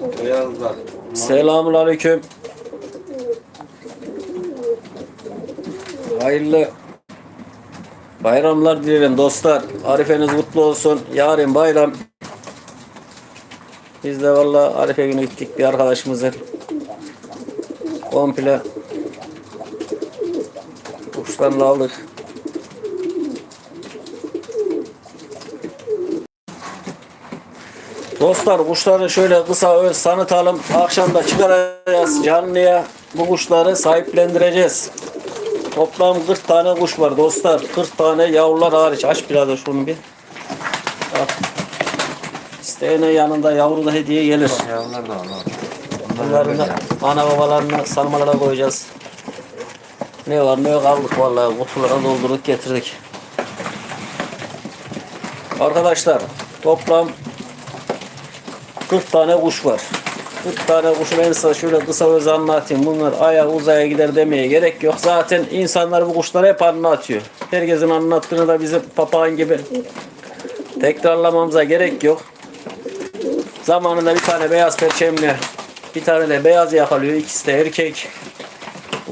Beyazlar. Selamun aleyküm. Hayırlı bayramlar dilerim dostlar. Arifeniz mutlu olsun. Yarın bayram. Biz de valla Arife günü gittik bir arkadaşımızın. Komple kuşlarını aldık. Dostlar kuşları şöyle kısa öz tanıtalım. Akşam da çıkaracağız canlıya. Bu kuşları sahiplendireceğiz. Toplam 40 tane kuş var dostlar. 40 tane yavrular hariç. Aç birader şunu bir. Bak. İsteyene yanında yavru da hediye gelir. Yavrular da var. Bunları da ana babalarına sarmalara koyacağız. Ne var ne yok aldık vallahi kutulara doldurduk getirdik. Arkadaşlar toplam 40 tane kuş var. 40 tane kuşu ben size şöyle kısa öz anlatayım. Bunlar aya uzaya gider demeye gerek yok. Zaten insanlar bu kuşları hep anlatıyor. Herkesin anlattığını da bizim papağan gibi tekrarlamamıza gerek yok. Zamanında bir tane beyaz perçemle bir tane de beyaz yakalıyor. İkisi de erkek.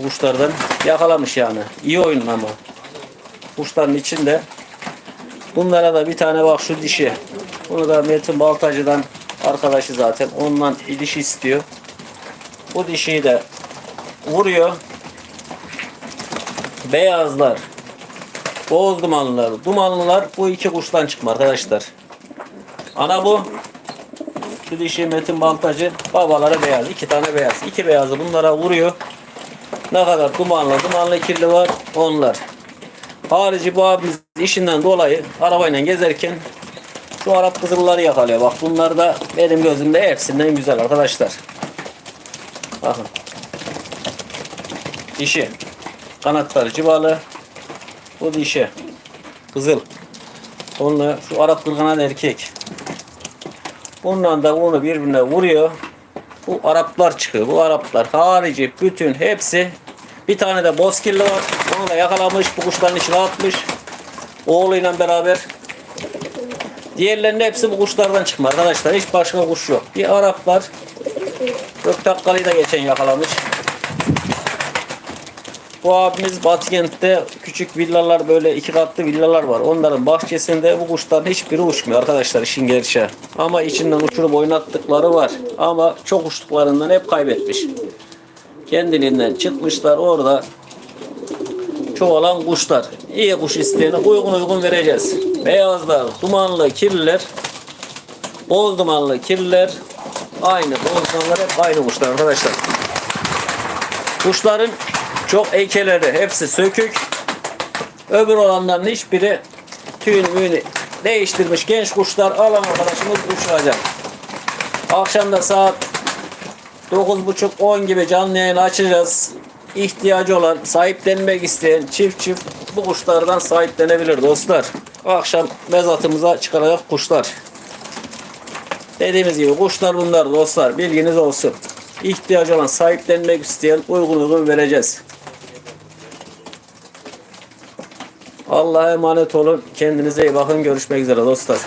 Kuşlardan yakalamış yani. İyi oyun ama. Kuşların içinde. Bunlara da bir tane bak şu dişi. Bunu da Metin Baltacı'dan arkadaşı zaten. Ondan dişi istiyor. Bu dişiyi de vuruyor. Beyazlar. Boz dumanlılar. Dumanlılar bu iki kuştan çıkma arkadaşlar. Ana bu. Şu dişi Metin Baltacı. Babaları beyaz. iki tane beyaz. İki beyazı bunlara vuruyor. Ne kadar dumanlı, dumanlı kirli var onlar. Harici bu abimiz işinden dolayı arabayla gezerken şu Arap kızılları yakalıyor. Bak bunlar da benim gözümde hepsinden güzel arkadaşlar. Bakın. Dişi. Kanatları civalı. Bu dişi. Kızıl. Onunla şu Arap kırgınan erkek. Bundan da onu birbirine vuruyor. Bu Araplar çıkıyor. Bu Araplar harici bütün hepsi bir tane de bozkirli var. Onu da yakalamış. Bu kuşların içine atmış. Oğluyla beraber. Diğerlerinin hepsi bu kuşlardan çıkma arkadaşlar. Hiç başka kuş yok. Bir Araplar. Göktakkalı'yı da geçen yakalamış. Bu abimiz Batıkent'te küçük villalar böyle iki katlı villalar var. Onların bahçesinde bu kuşların hiçbiri uçmuyor arkadaşlar işin gerçeği. Ama içinden uçurup oynattıkları var. Ama çok uçtuklarından hep kaybetmiş. Kendiliğinden çıkmışlar orada çoğalan kuşlar. İyi kuş isteyene uygun uygun vereceğiz. Beyazlar, dumanlı, kirliler, boz dumanlı, kirliler aynı. Boz dumanlar hep aynı kuşlar arkadaşlar. Kuşların çok eykeleri hepsi sökük. Öbür olanların hiçbiri tüyünü müyünü değiştirmiş genç kuşlar alan arkadaşımız uçuracak. Akşam da saat 9.30-10 gibi canlı yayın açacağız. İhtiyacı olan, sahiplenmek isteyen çift çift bu kuşlardan sahiplenebilir dostlar. Akşam mezatımıza çıkaracak kuşlar. Dediğimiz gibi kuşlar bunlar dostlar. Bilginiz olsun. İhtiyacı olan, sahiplenmek isteyen uygun uygun vereceğiz. Allah'a emanet olun. Kendinize iyi bakın. Görüşmek üzere dostlar.